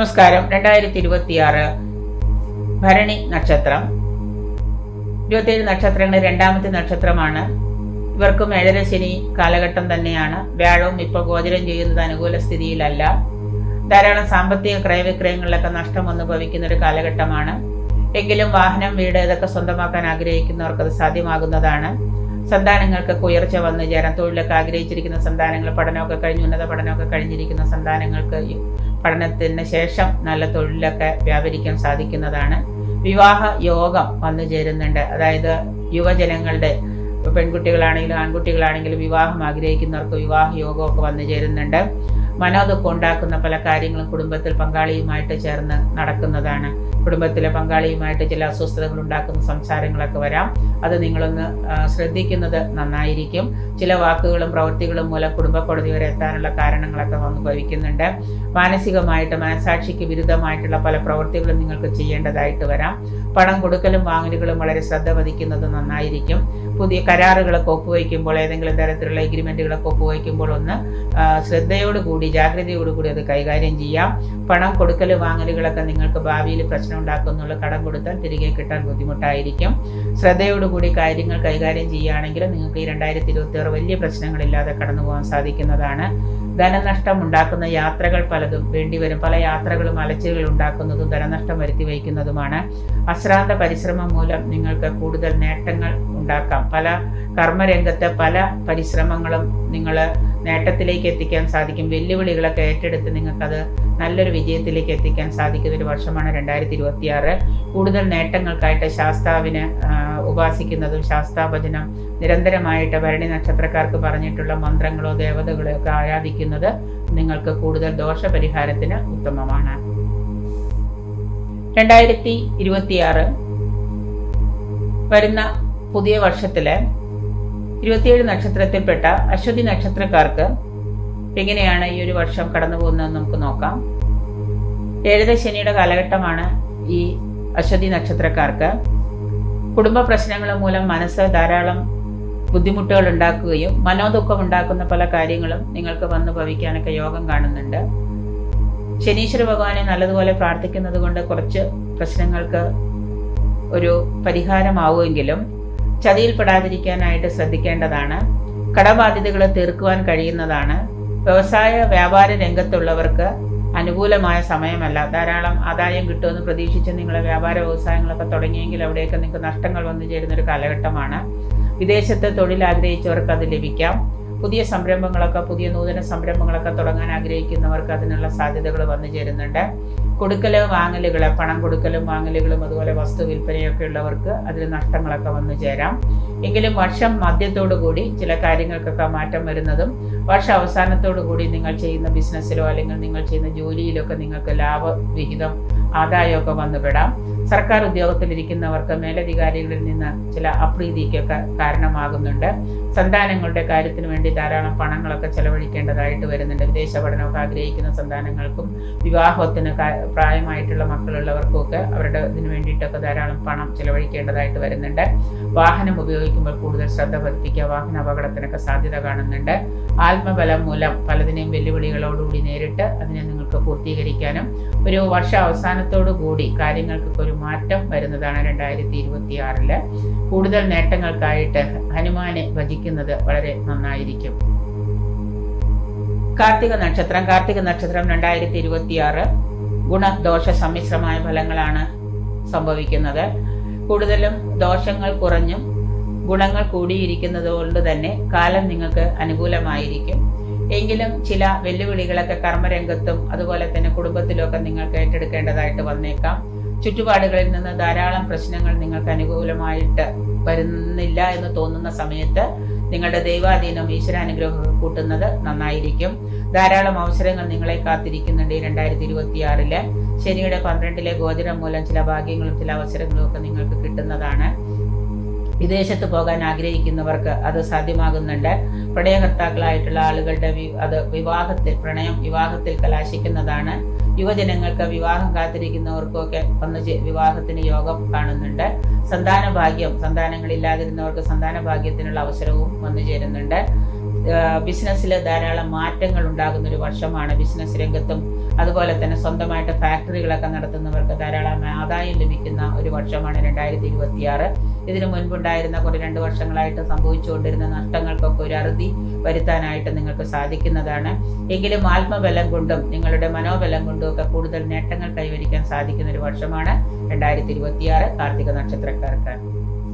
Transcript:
നമസ്കാരം. രണ്ടായിരത്തി ഇരുപത്തിയാറ് ഭരണി നക്ഷത്രം. ഇരുപത്തിയേഴ് നക്ഷത്രങ്ങളിൽ രണ്ടാമത്തെ നക്ഷത്രമാണ്. ഇവർക്കും ഏഴര ശനി കാലഘട്ടം തന്നെയാണ്. വ്യാഴവും ഇപ്പോൾ ഗോചരം ചെയ്യുന്നത് അനുകൂല സ്ഥിതിയിലല്ല. ധാരാളം സാമ്പത്തിക ക്രയവിക്രയങ്ങളിലൊക്കെ നഷ്ടം അനുഭവിക്കുന്ന ഒരു കാലഘട്ടമാണ്. എങ്കിലും വാഹനം വീട് ഇതൊക്കെ സ്വന്തമാക്കാൻ ആഗ്രഹിക്കുന്നവർക്ക് അത് സാധ്യമാകുന്നതാണ്. സന്താനങ്ങൾക്കൊക്കെ ഉയർച്ച വന്ന്. ചേരാൻ തൊഴിലൊക്കെ ആഗ്രഹിച്ചിരിക്കുന്ന സന്താനങ്ങൾ പഠനമൊക്കെ കഴിഞ്ഞ്. ഉന്നത പഠനമൊക്കെ കഴിഞ്ഞിരിക്കുന്ന സന്താനങ്ങൾക്ക് പഠനത്തിന് ശേഷം നല്ല തൊഴിലൊക്കെ വ്യാപരിക്കാൻ സാധിക്കുന്നതാണ്. വിവാഹ യോഗം വന്നു ചേരുന്നുണ്ട്. അതായത് യുവജനങ്ങളുടെ പെൺകുട്ടികളാണെങ്കിലും ആൺകുട്ടികളാണെങ്കിലും വിവാഹം ആഗ്രഹിക്കുന്നവർക്ക് വിവാഹ യോഗമൊക്കെ വന്നു ചേരുന്നുണ്ട്. മനോദുഃഖം ഉണ്ടാക്കുന്ന പല കാര്യങ്ങളും കുടുംബത്തിൽ പങ്കാളിയുമായിട്ട് ചേർന്ന് നടക്കുന്നതാണ്. കുടുംബത്തിലെ പങ്കാളിയുമായിട്ട് ചില അസ്വസ്ഥതകൾ ഉണ്ടാക്കുന്ന സംസാരങ്ങളൊക്കെ വരാം. അത് നിങ്ങളൊന്ന് ശ്രദ്ധിക്കുന്നത് നന്നായിരിക്കും. ചില വാക്കുകളും പ്രവൃത്തികളും മൂലം കുടുംബ കോടതി വരെ എത്താനുള്ള കാരണങ്ങളൊക്കെ വന്നു ഭവിക്കുന്നുണ്ട് മാനസികമായിട്ട് മനസാക്ഷിക്ക് വിരുദ്ധമായിട്ടുള്ള പല പ്രവൃത്തികളും നിങ്ങൾക്ക് ചെയ്യേണ്ടതായിട്ട് വരാം. പണം കൊടുക്കലും വാങ്ങലുകളും വളരെ ശ്രദ്ധ പതിക്കുന്നത് നന്നായിരിക്കും. പുതിയ കരാറുകളൊക്കെ ഒപ്പുവയ്ക്കുമ്പോൾ ഏതെങ്കിലും തരത്തിലുള്ള എഗ്രിമെന്റുകളൊക്കെ ഒപ്പുവയ്ക്കുമ്പോൾ ഒന്ന് ശ്രദ്ധയോടുകൂടി ജാഗ്രതയോടുകൂടി അത് കൈകാര്യം ചെയ്യാം. പണം കൊടുക്കൽ വാങ്ങലുകളൊക്കെ നിങ്ങൾക്ക് ഭാവിയിൽ പ്രശ്നം ഉണ്ടാക്കുന്നുള്ള കടം കൊടുത്താൽ തിരികെ കിട്ടാൻ ബുദ്ധിമുട്ടായിരിക്കും. ശ്രദ്ധയോടുകൂടി കാര്യങ്ങൾ കൈകാര്യം ചെയ്യുകയാണെങ്കിൽ നിങ്ങൾക്ക് ഈ രണ്ടായിരത്തി ഇരുപത്തി ആറ് വലിയ പ്രശ്നങ്ങളില്ലാതെ കടന്നു പോകാൻ സാധിക്കുന്നതാണ്. ധനനഷ്ടം ഉണ്ടാക്കുന്ന യാത്രകൾ പലതും വേണ്ടിവരും. പല യാത്രകളും അലച്ചിലുകൾ ഉണ്ടാക്കുന്നതും ധനനഷ്ടം വരുത്തി വയ്ക്കുന്നതുമാണ്. അശ്രാന്ത പരിശ്രമം മൂലം നിങ്ങൾക്ക് കൂടുതൽ നേട്ടങ്ങൾ ഉണ്ടാക്കാം. പല കർമ്മരംഗത്തെ പല പരിശ്രമങ്ങളും നിങ്ങൾ നേട്ടത്തിലേക്ക് എത്തിക്കാൻ സാധിക്കും. വെല്ലുവിളികളൊക്കെ ഏറ്റെടുത്ത് നിങ്ങൾക്കത് നല്ലൊരു വിജയത്തിലേക്ക് എത്തിക്കാൻ സാധിക്കുന്ന ഒരു വർഷമാണ് രണ്ടായിരത്തി ഇരുപത്തി ആറ് കൂടുതൽ നേട്ടങ്ങൾക്കായിട്ട് ശാസ്താവിന് ഉപാസിക്കുന്നതും ശാസ്താഭജനം നിരന്തരമായിട്ട് ഭരണി നക്ഷത്രക്കാർക്ക് പറഞ്ഞിട്ടുള്ള മന്ത്രങ്ങളോ ദേവതകളോ ഒക്കെ ആരാധിക്കുന്നത് നിങ്ങൾക്ക് കൂടുതൽ ദോഷപരിഹാരത്തിന് ഉത്തമമാണ്. രണ്ടായിരത്തി ഇരുപത്തിയാറ് വരുന്ന പുതിയ വർഷത്തിൽ ഇരുപത്തിയേഴ് നക്ഷത്രത്തിൽപ്പെട്ട അശ്വതി നക്ഷത്രക്കാർക്ക് എങ്ങനെയാണ് ഈ ഒരു വർഷം കടന്നു പോകുന്നതെന്ന് നമുക്ക് നോക്കാം. ഏഴര ശനിയുടെ കാലഘട്ടമാണ് ഈ അശ്വതി നക്ഷത്രക്കാർക്ക്. കുടുംബ പ്രശ്നങ്ങൾ മൂലം മനസ്സ് ധാരാളം ബുദ്ധിമുട്ടുകൾ ഉണ്ടാക്കുകയും മനോദുഃഖം ഉണ്ടാക്കുന്ന പല കാര്യങ്ങളും നിങ്ങൾക്ക് വന്നു ഭവിക്കാനൊക്കെ യോഗം കാണുന്നുണ്ട്. ശനീശ്വര ഭഗവാനെ നല്ലതുപോലെ പ്രാർത്ഥിക്കുന്നത് കൊണ്ട് കുറച്ച് പ്രശ്നങ്ങൾക്ക് ഒരു പരിഹാരമാവുമെങ്കിലും ചതിയിൽപ്പെടാതിരിക്കാനായിട്ട് ശ്രദ്ധിക്കേണ്ടതാണ്. കടബാധ്യതകൾ തീർക്കുവാൻ കഴിയുന്നതാണ്. വ്യവസായ വ്യാപാര രംഗത്തുള്ളവർക്ക് അനുകൂലമായ സമയമല്ല. ധാരാളം ആദായം കിട്ടുമെന്ന് പ്രതീക്ഷിച്ച് നിങ്ങൾ വ്യാപാര വ്യവസായങ്ങളൊക്കെ തുടങ്ങിയെങ്കിൽ അവിടെയൊക്കെ നിങ്ങൾക്ക് നഷ്ടങ്ങൾ വന്നു ചേരുന്ന ഒരു കാലഘട്ടമാണ്. വിദേശത്ത് തൊഴിൽ ആഗ്രഹിച്ചവർക്ക് അത് ലഭിക്കാം. പുതിയ സംരംഭങ്ങളൊക്കെ പുതിയ നൂതന സംരംഭങ്ങളൊക്കെ തുടങ്ങാൻ ആഗ്രഹിക്കുന്നവർക്ക് അതിനുള്ള സാധ്യതകൾ വന്നു ചേരുന്നുണ്ട്. കൊടുക്കൽ വാങ്ങലുകൾ പണം കൊടുക്കലും വാങ്ങലുകളും അതുപോലെ വസ്തു വിൽപ്പനയൊക്കെ ഉള്ളവർക്ക് അതിൽ നഷ്ടങ്ങളൊക്കെ വന്നു ചേരാം. എങ്കിലും വർഷം മധ്യത്തോടു കൂടി ചില കാര്യങ്ങൾക്കൊക്കെ മാറ്റം വരുന്നതും വർഷ അവസാനത്തോടു കൂടി നിങ്ങൾ ചെയ്യുന്ന ബിസിനസ്സിലോ അല്ലെങ്കിൽ നിങ്ങൾ ചെയ്യുന്ന ജോലിയിലൊക്കെ നിങ്ങൾക്ക് ലാഭവിഹിതം ആദായമൊക്കെ വന്നുപെടാം. സർക്കാർ ഉദ്യോഗത്തിലിരിക്കുന്നവർക്ക് മേലധികാരികളിൽ നിന്ന് ചില അപ്രീതിക്കൊക്കെ കാരണമാകുന്നുണ്ട്. സന്താനങ്ങളുടെ കാര്യത്തിന് വേണ്ടി ധാരാളം പണങ്ങളൊക്കെ ചെലവഴിക്കേണ്ടതായിട്ട് വരുന്നുണ്ട്. വിദേശ പഠനമൊക്കെ ആഗ്രഹിക്കുന്ന സന്താനങ്ങൾക്കും വിവാഹത്തിന് പ്രായമായിട്ടുള്ള മക്കളുള്ളവർക്കും ഒക്കെ അവരുടെ ഇതിനു വേണ്ടിയിട്ടൊക്കെ ധാരാളം പണം ചെലവഴിക്കേണ്ടതായിട്ട് വരുന്നുണ്ട്. വാഹനം ഉപയോഗിക്കുമ്പോൾ കൂടുതൽ ശ്രദ്ധ പതിപ്പിക്കുക വാഹന അപകടത്തിനൊക്കെ സാധ്യത കാണുന്നുണ്ട്. ആത്മബലം മൂലം പലതിനെയും വെല്ലുവിളികളോടുകൂടി നേരിട്ട് അതിനെ നിങ്ങൾക്ക് പൂർത്തീകരിക്കാനും ഒരു വർഷ അവസാനത്തോടു കൂടി കാര്യങ്ങൾക്കൊക്കെ ഒരു മാറ്റം വരുന്നതാണ് രണ്ടായിരത്തി ഇരുപത്തി ആറിൽ കൂടുതൽ നേട്ടങ്ങൾക്കായിട്ട് ഹനുമാനെ ഭജിക്കുന്നത് വളരെ നന്നായിരിക്കും. കാർത്തിക നക്ഷത്രം കാർത്തിക നക്ഷത്രം രണ്ടായിരത്തി ഇരുപത്തി ആറ് ഗുണദോഷ സമ്മിശ്രമായ ഫലങ്ങളാണ് സംഭവിക്കുന്നത്. കൂടുതലും ദോഷങ്ങൾ കുറഞ്ഞും ഗുണങ്ങൾ കൂടിയിരിക്കുന്നത് കൊണ്ട് തന്നെ കാലം നിങ്ങൾക്ക് അനുകൂലമായിരിക്കും. എങ്കിലും ചില വെല്ലുവിളികളൊക്കെ കർമ്മരംഗത്തും അതുപോലെ തന്നെ കുടുംബത്തിലൊക്കെ നിങ്ങൾക്ക് ഏറ്റെടുക്കേണ്ടതായിട്ട് വന്നേക്കാം. ചുറ്റുപാടുകളിൽ നിന്ന് ധാരാളം പ്രശ്നങ്ങൾ നിങ്ങൾക്ക് അനുകൂലമായിട്ട് വരുന്നില്ല എന്ന് തോന്നുന്ന സമയത്ത് നിങ്ങളുടെ ദൈവാധീനം ഈശ്വരാനുഗ്രഹം കൂട്ടുന്നത് നന്നായിരിക്കും. ധാരാളം അവസരങ്ങൾ നിങ്ങളെ കാത്തിരിക്കുന്നുണ്ട് ഈ രണ്ടായിരത്തി ഇരുപത്തി ആറിൽ ശനിയുടെ പന്ത്രണ്ടിലെ ഗോചരം മൂലം ചില ഭാഗ്യങ്ങളും ചില അവസരങ്ങളും ഒക്കെ നിങ്ങൾക്ക് കിട്ടുന്നതാണ്. വിദേശത്ത് പോകാൻ ആഗ്രഹിക്കുന്നവർക്ക് അത് സാധ്യമാകുന്നുണ്ട്. പ്രണയകർത്താക്കളായിട്ടുള്ള ആളുകളുടെ അത് വിവാഹത്തിൽ പ്രണയം വിവാഹത്തിൽ കലാശിക്കുന്നതാണ്. യുവജനങ്ങൾക്ക് വിവാഹം കാത്തിരിക്കുന്നവർക്കൊക്കെ വന്ന് വിവാഹത്തിന് യോഗം കാണുന്നുണ്ട്. സന്താന ഭാഗ്യം സന്താനങ്ങളില്ലാതിരുന്നവർക്ക് സന്താന ഭാഗ്യത്തിനുള്ള അവസരവും വന്നു ചേരുന്നുണ്ട്. ബിസിനസ്സിൽ ധാരാളം മാറ്റങ്ങൾ ഉണ്ടാകുന്ന ഒരു വർഷമാണ് ബിസിനസ് രംഗത്തും. അതുപോലെ തന്നെ സ്വന്തമായിട്ട് ഫാക്ടറികളൊക്കെ നടത്തുന്നവർക്ക് ധാരാളം ആദായം ലഭിക്കുന്ന ഒരു വർഷമാണ് രണ്ടായിരത്തി ഇരുപത്തിയാറ് ഇതിനു മുൻപുണ്ടായിരുന്ന കുറേ രണ്ട് വർഷങ്ങളായിട്ട് സംഭവിച്ചുകൊണ്ടിരുന്ന നഷ്ടങ്ങൾക്കൊക്കെ ഒരു അറുതി വരുത്താനായിട്ട് നിങ്ങൾക്ക് സാധിക്കുന്നതാണ്. എങ്കിലും ആത്മബലം കൊണ്ടും നിങ്ങളുടെ മനോബലം കൊണ്ടും ഒക്കെ കൂടുതൽ നേട്ടങ്ങൾ കൈവരിക്കാൻ സാധിക്കുന്ന ഒരു വർഷമാണ് രണ്ടായിരത്തി ഇരുപത്തിയാറ് കാർത്തിക നക്ഷത്രക്കാർക്ക്.